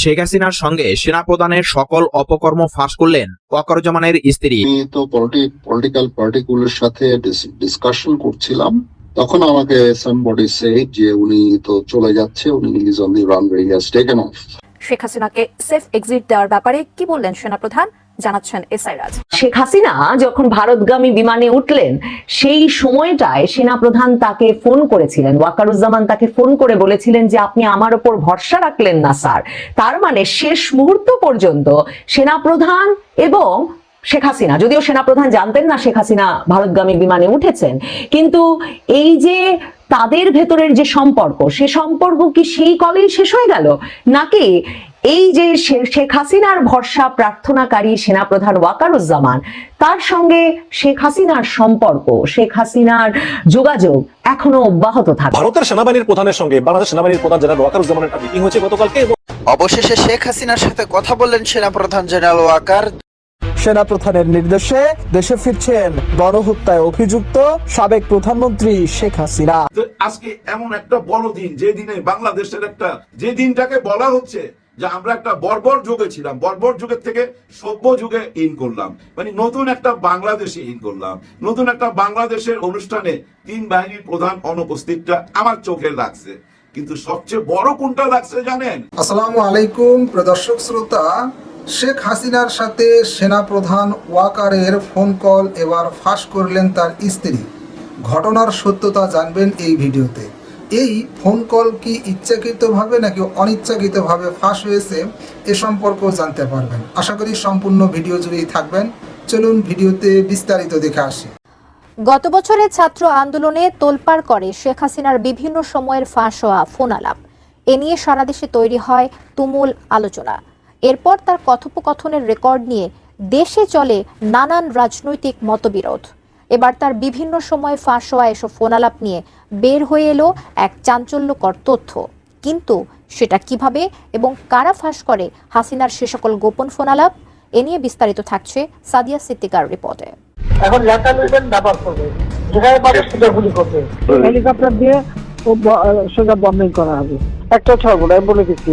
শেখ হাসিনার সঙ্গে সেনাপ্রধানের সকল অপকর্ম ফাঁস করলেন ওয়াকারুজ্জামানের স্ত্রী। আমি তো পলিটিক্যাল পার্টিগুলোর সাথে ডিসকাশন করছিলাম। তখন আমাকে সামবডি সে যে উনি তো চলে যাচ্ছে উনি is on the runway has taken off Sheikh হাসিনাকে সেফ এক্সিট দেওয়ার ব্যাপারে কি বললেন সেনাপ্রধান? জানাচ্ছেন এসআই রাজ। শেখ হাসিনা যখন ভারতগামী বিমানে উঠলেন, সেই সময়টায় সেনাপ্রধান তাকে ফোন করেছিলেন। ওয়াকারুজ্জামান তাকে ফোন করে বলেছিলেন যে, আপনি আমার ওপর ভরসা রাখলেন না, স্যার। তার মানে শেষ মুহূর্ত পর্যন্ত সেনাপ্রধান এবং শেখ হাসিনা, যদিও সেনাপ্রধান জানতেন না শেখ হাসিনা ভারতগামী বিমানে উঠেছেন, কিন্তু এই যে তাদের ভেতরের যে সম্পর্ক, সে সম্পর্ক কি সেই কলেই শেষ হয়ে গেল? নাকি এই যে শেখ হাসিনার ভরসা প্রার্থনাকারী সেনাপ্রধান ওয়াকারুজ্জামান তার সঙ্গে শেখ হাসিনার সম্পর্ক শেখ হাসিনার যোগাযোগ এখনও অব্যাহত থাকে ভারতের সেনাবাহিনীর প্রধানের সঙ্গে বাংলাদেশ সেনাবাহিনীর প্রধান জেনারেল ওয়াকারুজ্জামানের একটা মিটিং হয়েছে গতকালকে অবশেষে শেখ হাসিনার সাথে কথা বললেন সেনাপ্রধান জেনারেল ওয়াকার। সেনাপ্রধানের নির্দেশে দেশে ফিরছেন গণহত্যায় অভিযুক্ত সাবেক প্রধানমন্ত্রী শেখ হাসিনা। আজকে এমন একটা বড় দিন যে দিনে বাংলাদেশের একটা যে দিনটাকে বলা হচ্ছে যে আমরা একটা বর্বর যুগে ছিলাম, বর্বর যুগের থেকে সভ্য যুগে ইন করলাম। মানে নতুন একটা বাংলাদেশে ইন করলাম। নতুন একটা বাংলাদেশের অনুষ্ঠানে তিন বাহিনীর প্রধান অনুপস্থিতটা আমার চোখে লাগছে। কিন্তু সবচেয়ে বড় কোনটা লাগছে জানেন? আসসালামু আলাইকুম প্রদর্শক শ্রোতা। শেখ হাসিনার সাথে সেনাপ্রধান ওয়াকারের ফোন কল এবার ফাঁস করলেন তার স্ত্রী। ঘটনার সত্যতা জানবেন এই ভিডিওতে। এই ফোন কল কি ইচ্ছাকৃতভাবে নাকি অনিচ্ছাকৃতভাবে ফাঁস হয়েছে এ সম্পর্কেও জানতে পারবেন। আশা করি সম্পূর্ণ ভিডিও জুড়েই থাকবেন। চলুন ভিডিওতে বিস্তারিত দেখে আসি। গত বছরের ছাত্র আন্দোলনে তোলপাড় করে শেখ হাসিনার বিভিন্ন সময়ের ফাঁস হওয়া ফোন আলাপ। এ নিয়ে সারা দেশে তৈরি হয় তুমুল আলোচনা। এরপর তার কথোপকথনের রেকর্ড নিয়ে দেশে চলে নানান রাজনৈতিক মতবিরোধ। এবার তার বিভিন্ন সময় ফাঁস হওয়া এসব ফোন আলাপ নিয়ে বের হয়ে এলো এক চাঞ্চল্যকর তথ্য। কিন্তু সেটা কীভাবে এবং কারা ফাঁস করে হাসিনার সে সকল গোপন ফোন আলাপ এ নিয়ে বিস্তারিত থাকছে সাদিয়া সিদ্দিকার রিপোর্টে। এখন লেখা নেবেন ব্যবহার করবে। যেখানে পাবে সেটা গুলি করবে। হেলিকপ্টার দিয়ে সোজা বম্বিং করা হবে। একটা আমি বলে দিচ্ছি।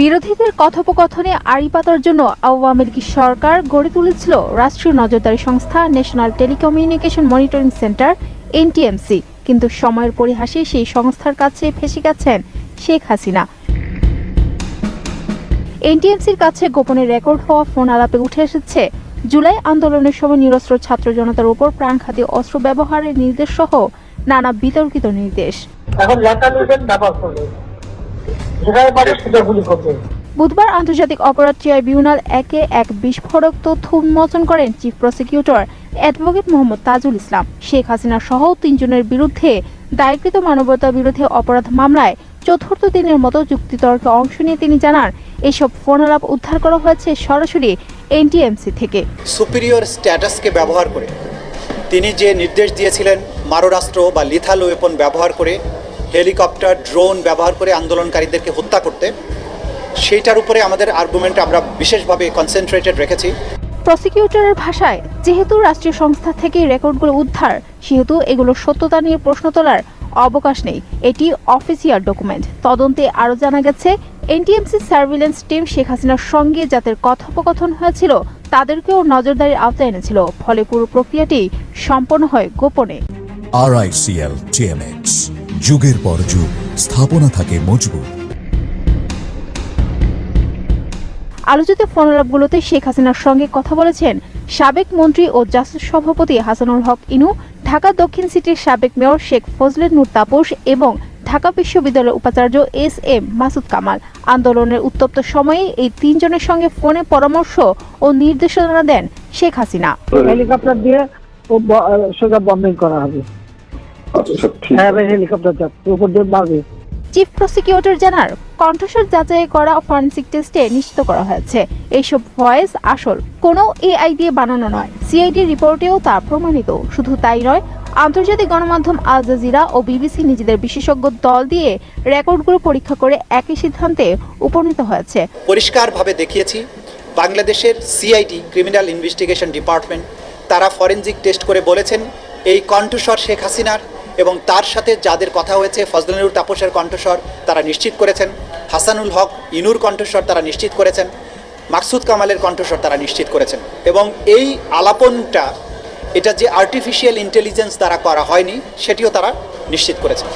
বিরোধীদের কথোপকথনে আড়ি পাতার জন্য আওয়ামী লীগ সরকার গড়ে তুলেছিল রাষ্ট্রীয় নজরদারি সংস্থা National Telecommunication Monitoring Centre NTMC কিন্তু সময়ের পরিহাসে সেই সংস্থার কাছে ফেসে গেছেন শেখ হাসিনা। এনটিএমসির কাছে গোপনে রেকর্ড হওয়া ফোন আলাপে উঠে এসেছে, জুলাই আন্দোলনের সময় নিরস্ত্র ছাত্র জনতার উপর প্রাণঘাতী অস্ত্র ব্যবহারের নির্দেশ সহ নানা বিতর্কিত নির্দেশ। এখন বুধবার আন্তর্জাতিক অপরাধ ট্রাইব্যুনাল একে এক বিস্ফোরক তথ্য উন্মোচন করেন chief prosecutor advocate Mohammad Tajul Islam. Sheikh Hasina সহ তিনজনের বিরুদ্ধে দায়কৃত মানবতা বিরোধী অপরাধ মামলায় চতুর্থ দিনের মতো যুক্তিতর্কে অংশ নিয়ে তিনি জানান এসব ফোন আলাপ উদ্ধার করা হয়েছে সরাসরি এনটিএমসি থেকে। সুপিরিয়র স্ট্যাটাসকে ব্যবহার করে। তিনি যে নির্দেশ দিয়েছিলেন মারণাস্ত্র বা লিথাল ওয়েপন ব্যবহার করে হেলিকপ্টার ড্রোন ব্যবহার করে আন্দোলনকারীদেরকে হত্যা করতে। সেইটার উপরে আমাদের আর্গুমেন্ট আমরা বিশেষভাবে কনসেন্ট্রেটেড রেখেছি। প্রসিকিউটরের ভাষায় যেহেতু রাষ্ট্রীয় সংস্থা থেকে রেকর্ডগুলো উদ্ধার সেহেতু এগুলোর সত্যতা নিয়ে প্রশ্ন তোলার অবকাশ নেই। এটি অফিসিয়াল ডকুমেন্ট তদন্তে আরও জানা গেছে এনটিএমসি সার্ভিলেন্স টিম শেখ হাসিনার সঙ্গে যাদের কথোপকথন হয়েছিল তাদেরকেও নজরদারির আওতায় এনেছিল। ফলে পুরো প্রক্রিয়াটি সম্পন্ন হয় গোপনে। যুগের পর যুগ স্থাপনা থাকে মজবুত। আলোচিত ফোনালাপগুলোতে শেখ হাসিনার সঙ্গে কথা বলেছেন সাবেক মন্ত্রী ও জাসুস সভাপতি হাসানুল হক ইনু ঢাকা দক্ষিণ সিটির সাবেক মেয়র শেখ ফজলে নূর তাপস এবং ঢাকা বিশ্ববিদ্যালয়ের উপাচার্য এস এম মাসুদ কামাল। আন্দোলনের উত্তপ্ত সময়ে এই তিনজনের সঙ্গে ফোনে পরামর্শ ও নির্দেশনা দেন শেখ হাসিনা। হেলিকপ্টার দিয়ে সোজা বম্বিং করা হবে। হ্যাঁ ভাই হেলিকপ্টার যাচ্ছে উপর দিয়ে মারবে চিফ প্রসিকিউটর জানার কণ্ঠস্বর যাচাই করা ফরেন্সিক টেস্টে নিশ্চিত করা হয়েছে। এইসব ভয়েস আসল কোনো এআই দিয়ে বানানো নয়। সিআইডি রিপোর্টেও তা প্রমাণিত। শুধু তাই নয় আন্তর্জাতিক গণমাধ্যম আল জাজিরা ও বিবিসি নিজেদের বিশেষজ্ঞ দল দিয়ে রেকর্ডগুলো পরীক্ষা করে একই সিদ্ধান্তে উপনীত হয়েছে। পরিষ্কারভাবে দেখিয়েছি বাংলাদেশের সিআইডি ক্রিমিনাল ইনভেস্টিগেশন ডিপার্টমেন্ট তারা ফরেনজিক টেস্ট করে বলেছেন এই কণ্ঠস্বর শেখ হাসিনার এবং তার সাথে যাদের কথা হয়েছে ফজলুর তাপসের কণ্ঠস্বর তারা নিশ্চিত করেছেন, হাসানুল হক ইনুর কণ্ঠস্বর তারা নিশ্চিত করেছেন, মাকসুদ কামালের কণ্ঠস্বর তারা নিশ্চিত করেছেন। এবং এই আলাপনটা, এটা যে আর্টিফিশিয়াল ইন্টেলিজেন্স দ্বারা করা হয়নি, সেটিও তারা নিশ্চিত করেছেন।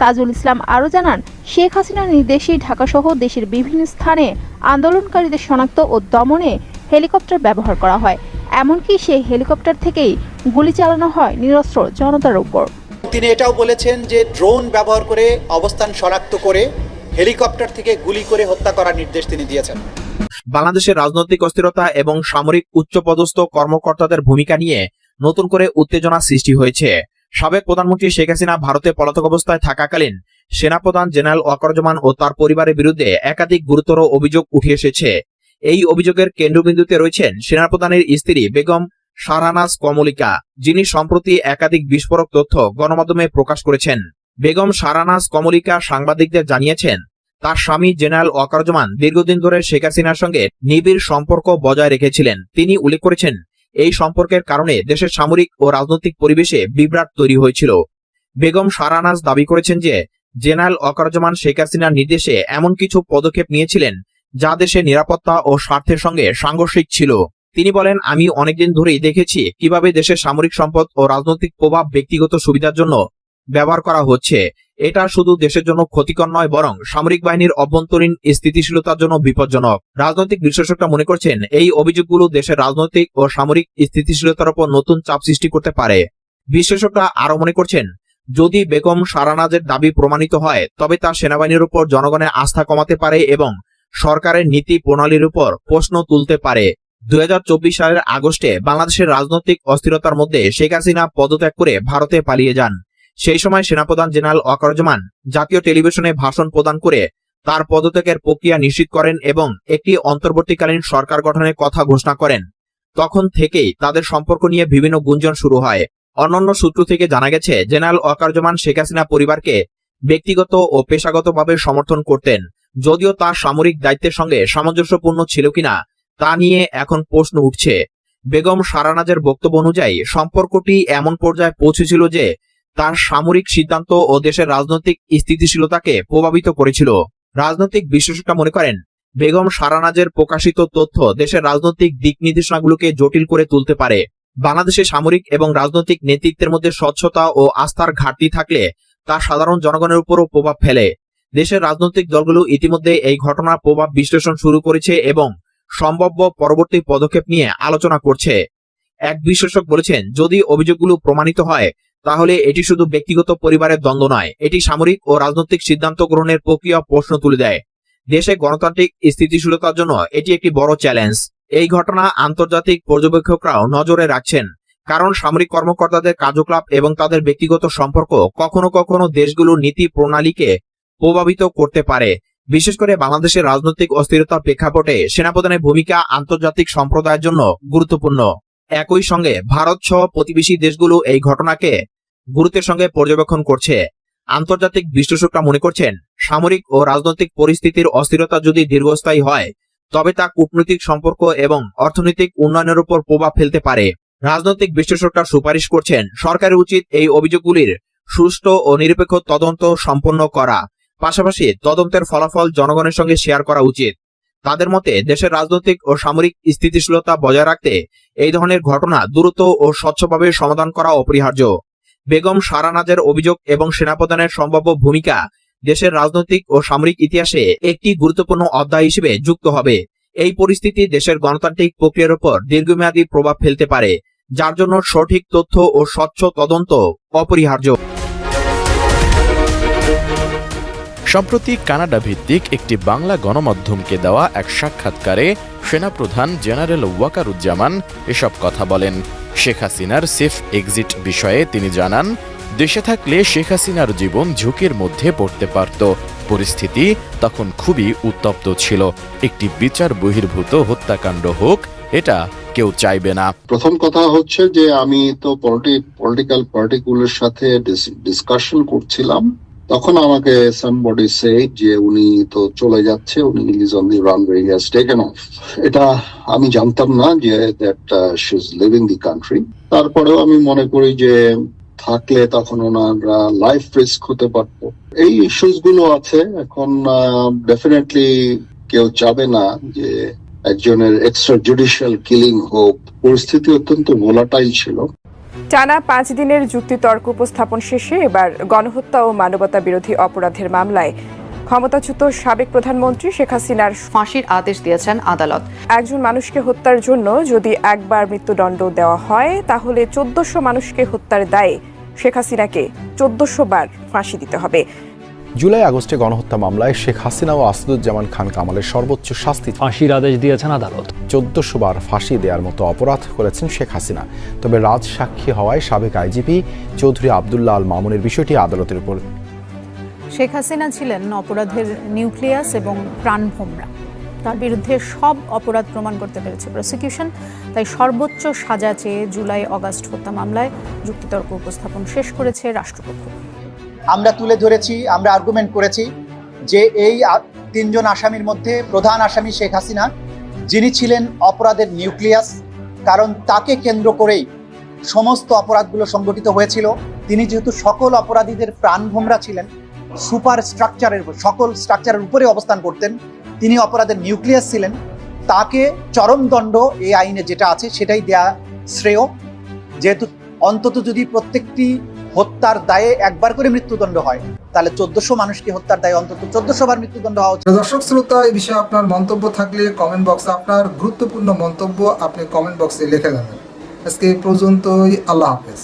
তাজুল ইসলাম আরও জানান, শেখ হাসিনার নির্দেশে ঢাকাসহ দেশের বিভিন্ন স্থানে আন্দোলনকারীদের শনাক্ত ও দমনে হেলিকপ্টার ব্যবহার করা হয়। এমনকি সেই হেলিকপ্টার থেকেই গুলি চালানো হয় নিরস্ত্র জনতার উপর। তিনি এটাও বলেছেন যে ড্রোন ব্যবহার করে অবস্থান শনাক্ত করে হেলিকপ্টার থেকে গুলি করে হত্যা করার নির্দেশ তিনি দিয়েছেন। বাংলাদেশের রাজনৈতিক অস্থিরতা এবং সামরিক উচ্চপদস্থ কর্মকর্তাদের ভূমিকা নিয়ে নতুন করে উত্তেজনা সৃষ্টি হয়েছে। সাবেক প্রধানমন্ত্রী শেখ হাসিনা ভারতে পলাতক অবস্থায় থাকাকালীন সেনাপ্রধান জেনারেল ওয়াকরুজ্জামান ও তার পরিবারের বিরুদ্ধে একাধিক গুরুতর অভিযোগ উঠে এসেছে। এই অভিযোগের কেন্দ্রবিন্দুতে রয়েছেন সেনাপ্রধানের স্ত্রী বেগম শাহরানাজ কমলিকা, যিনি সম্প্রতি একাধিক বিস্ফোরক তথ্য গণমাধ্যমে প্রকাশ করেছেন। বেগম শাহরানাজ কমলিকা সাংবাদিকদের জানিয়েছেন, তার স্বামী জেনারেল ওয়াকারুজ্জামান দীর্ঘদিন ধরে শেখ হাসিনার সঙ্গে নিবিড় সম্পর্ক বজায় রেখেছিলেন। তিনি উল্লেখ করেছেন, এই সম্পর্কের কারণে দেশের সামরিক ও রাজনৈতিক পরিবেশে বিভ্রাট তৈরি হয়েছিল। বেগম শাহরানাজ দাবি করেছেন যে, জেনারেল ওয়াকারুজ্জামান শেখ হাসিনার নির্দেশে এমন কিছু পদক্ষেপ নিয়েছিলেন, যা দেশের নিরাপত্তা ও স্বার্থের সঙ্গে সাংঘর্ষিক ছিল। তিনি বলেন, আমি অনেকদিন ধরেই দেখেছি কীভাবে দেশের সামরিক সম্পদ ও রাজনৈতিক প্রভাব ব্যক্তিগত সুবিধার জন্য ব্যবহার করা হচ্ছে। এটা শুধু দেশের জন্য ক্ষতিকর নয়, বরং সামরিক বাহিনীর অভ্যন্তরীণ স্থিতিশীলতার জন্য বিপজ্জনক। রাজনৈতিক বিশ্লেষকরা মনে করছেন, এই অভিযোগগুলো দেশের রাজনৈতিক ও সামরিক স্থিতিশীলতার উপর নতুন চাপ সৃষ্টি করতে পারে। বিশ্লেষকরা আরও মনে করছেন, যদি বেগম সারানাজের দাবি প্রমাণিত হয়, তবে তা সেনাবাহিনীর উপর জনগণের আস্থা কমাতে পারে এবং সরকারের নীতি প্রণালীর উপর প্রশ্ন তুলতে পারে। দুই হাজার চব্বিশ সালের আগস্টে বাংলাদেশের রাজনৈতিক অস্থিরতার মধ্যে শেখ হাসিনা পদত্যাগ করে ভারতে পালিয়ে যান। সেই সময় সেনাপ্রধান জেনারেল ওয়াকারুজ্জামান জাতীয় টেলিভিশনে ভাষণ প্রদান করে তার পদত্যাগের প্রক্রিয়া নিশ্চিত করেন এবং একটি অন্তর্বর্তীকালীন সরকার গঠনের কথা ঘোষণা করেন। তখন থেকেই তাদের সম্পর্ক নিয়ে বিভিন্ন গুঞ্জন শুরু হয়। অন্যান্য সূত্র থেকে জানা গেছে, জেনারেল ওয়াকারুজ্জামান শেখ হাসিনা পরিবারকে ব্যক্তিগত ও পেশাগতভাবে সমর্থন করতেন, যদিও তার সামরিক দায়িত্বের সঙ্গে সামঞ্জস্যপূর্ণ ছিল কিনা তা নিয়ে এখন প্রশ্ন উঠছে। বেগম সারানাজের বক্তব্য অনুযায়ী সম্পর্কটি এমন পর্যায়ে পৌঁছেছিল যে, তার সামরিক সিদ্ধান্ত ও দেশের রাজনৈতিক স্থিতিশীলতাকে প্রভাবিত করেছিল। রাজনৈতিক বিশ্লেষকরা মনে করেন, বেগম সারানাজের প্রকাশিত তথ্য দেশের রাজনৈতিক দিক নির্দেশনাগুলোকে জটিল করে তুলতে পারে। বাংলাদেশে সামরিক এবং রাজনৈতিক নেতৃত্বের মধ্যে স্বচ্ছতা ও আস্থার ঘাটতি থাকলে তা সাধারণ জনগণের উপরও প্রভাব ফেলে। দেশের রাজনৈতিক দলগুলো ইতিমধ্যে এই ঘটনার প্রভাব বিশ্লেষণ শুরু করেছে এবং সম্ভাব্য পরবর্তী পদক্ষেপ নিয়ে আলোচনা করছে। এক বিশ্লেষক বলেছেন, যদি অভিযোগগুলো প্রমাণিত হয়, তাহলে এটি শুধু ব্যক্তিগত পরিবারের দ্বন্দ্ব নয়, এটি সামরিক ও রাজনৈতিক সিদ্ধান্ত গ্রহণের প্রক্রিয়া প্রশ্ন তুলে দেয়। দেশে গণতান্ত্রিক স্থিতিশীলতার জন্য এটি একটি বড় চ্যালেঞ্জ। এই ঘটনা আন্তর্জাতিক পর্যবেক্ষকরাও নজরে রাখছেন, কারণ সামরিক কর্মকর্তাদের কার্যকলাপ এবং তাদের ব্যক্তিগত সম্পর্ক কখনো কখনো দেশগুলোর নীতি প্রণালীকে প্রভাবিত করতে পারে বিশেষ করে বাংলাদেশের রাজনৈতিক অস্থিরতার প্রেক্ষাপটে সেনাপ্রধানের ভূমিকা আন্তর্জাতিক সম্প্রদায়ের জন্য গুরুত্বপূর্ণ। একই সঙ্গে ভারত সহ প্রতিবেশী দেশগুলো এই ঘটনাকে গুরুত্বের সঙ্গে পর্যবেক্ষণ করছে। আন্তর্জাতিক বিশ্লেষকরা মনে করছেন, সামরিক ও রাজনৈতিক পরিস্থিতির অস্থিরতা যদি দীর্ঘস্থায়ী হয়, তবে তা কূটনৈতিক সম্পর্ক এবং অর্থনৈতিক উন্নয়নের উপর প্রভাব ফেলতে পারে। রাজনৈতিক বিশ্লেষকরা সুপারিশ করছেন, সরকারের উচিত এই অভিযোগগুলির সুষ্ঠু ও নিরপেক্ষ তদন্ত সম্পন্ন করা। পাশাপাশি তদন্তের ফলাফল জনগণের সঙ্গে শেয়ার করা উচিত। তাদের মতে, দেশের রাজনৈতিক ও সামরিক স্থিতিশীলতা বজায় রাখতে এই ধরনের ঘটনা দ্রুত ও স্বচ্ছভাবে সমাধান করা অপরিহার্য। বেগম সারানাজের অভিযোগ এবং সেনাপ্রধানের সম্ভাব্য ভূমিকা দেশের রাজনৈতিক ও সামরিক ইতিহাসে একটি গুরুত্বপূর্ণ অধ্যায় হিসেবে যুক্ত হবে। এই পরিস্থিতি দেশের গণতান্ত্রিক প্রক্রিয়ার উপর দীর্ঘমেয়াদী প্রভাব ফেলতে পারে, যার জন্য সঠিক তথ্য ও স্বচ্ছ তদন্ত অপরিহার্য। সম্প্রতি কানাডা ভিত্তিক একটি বাংলা গণমাধ্যমকে দেওয়া এক সাক্ষাৎকারে সেনাপ্রধান জেনারেল ওয়াকারুজ্জামান এসব কথা বলেন। শেখ হাসিনার সেফ এক্সিট বিষয়ে তিনি জানান, দেশে থাকলে শেখ হাসিনার জীবন ঝুঁকির মধ্যে পড়তে পারত। পরিস্থিতি তখন খুবই উত্তপ্ত ছিল। একটি বিচার বহির্ভূত হত্যাকাণ্ড হোক, এটা কেউ চাইবে না। প্রথম কথা হচ্ছে যে, আমি তো পলিটিক্যাল পার্টিগুলোর সাথে ডিসকাশন করছিলাম। তখন আমাকে সামবডি সে যে উনি তো চলে যাচ্ছে, উনি is on the runway has taken off এটা আমি জানতাম না যে that she is leaving the country তারপরেও আমি মনে করি যে থাকলে তখন ওনার লাইফ রিস্ক হতে পারত। এই ইস্যুসগুলো আছে, এখন ডেফিনেটলি কেউ চাবে না যে একজনের এক্সট্রা জুডিশিয়াল কিলিং হোক। পরিস্থিতি অত্যন্ত ভোলাটাইল ছিল। টানা পাঁচ দিনের যুক্তিতর্ক উপস্থাপন শেষে এবার গণহত্যা ও মানবতা বিরোধী অপরাধের মামলায় ক্ষমতাচ্যুত সাবেক প্রধানমন্ত্রী শেখ হাসিনার ফাঁসির আদেশ দিয়েছেন আদালত। একজন মানুষকে হত্যার জন্য যদি একবার মৃত্যুদণ্ড দেওয়া হয় তাহলে চোদ্দশো মানুষকে হত্যার দায়ে শেখ হাসিনাকে চোদ্দশো বার ফাঁসি দিতে হবে। জুলাই আগস্টে গণহত্যা মামলায় শেখ হাসিনা ও আসাদুজ্জামান খান কামালের সর্বোচ্চ শাস্তি ফাঁসির আদেশ দিয়েছেন আদালত। চোদ্দশো বার ফাঁসি দেওয়ার মতো অপরাধ করেছেন শেখ হাসিনা। তবে রাজ সাক্ষী হওয়ায় সাবেক আইজিপি চৌধুরী আবদুল্লাহ আল মামুনের বিষয়টি আদালতের উপর। শেখ হাসিনা ছিলেন অপরাধের নিউক্লিয়াস এবং প্রাণভোমরা তার বিরুদ্ধে সব অপরাধ প্রমাণ করতে পেরেছে প্রসিকিউশন। তাই সর্বোচ্চ সাজা চেয়ে জুলাই অগাস্ট হত্যা মামলায় যুক্তিতর্ক উপস্থাপন শেষ করেছে রাষ্ট্রপক্ষ। আমরা তুলে ধরেছি আমরা আর্গুমেন্ট করেছি যে এই তিনজন আসামির মধ্যে প্রধান আসামি শেখ হাসিনা যিনি ছিলেন অপরাধের নিউক্লিয়াস, কারণ তাকে কেন্দ্র করেই সমস্ত অপরাধগুলো সংগঠিত হয়েছিল। তিনি যেহেতু সকল অপরাধীদের প্রাণভোমরা ছিলেন, সুপার স্ট্রাকচারের সকল স্ট্রাকচারের উপরে অবস্থান করতেন, তিনি অপরাধের নিউক্লিয়াস ছিলেন। তাকে চরম দণ্ড এই আইনে যেটা আছে সেটাই দেয়া শ্রেয়। যেহেতু অন্তত যদি প্রত্যেকটি হত্যার দায়ে একবার করে মৃত্যুদণ্ড হয়। তাহলে চোদ্দশো মানুষকে হত্যার দায়ে অন্তত চোদ্দশো বার মৃত্যুদণ্ড হওয়া উচিত। দর্শক শ্রোতা, এই বিষয়ে আপনার মন্তব্য থাকলে কমেন্ট বক্সে আপনার গুরুত্বপূর্ণ মন্তব্য আপনি কমেন্ট বক্সে লিখে দেবেন আজকে এই পর্যন্তই, আল্লাহ হাফেজ।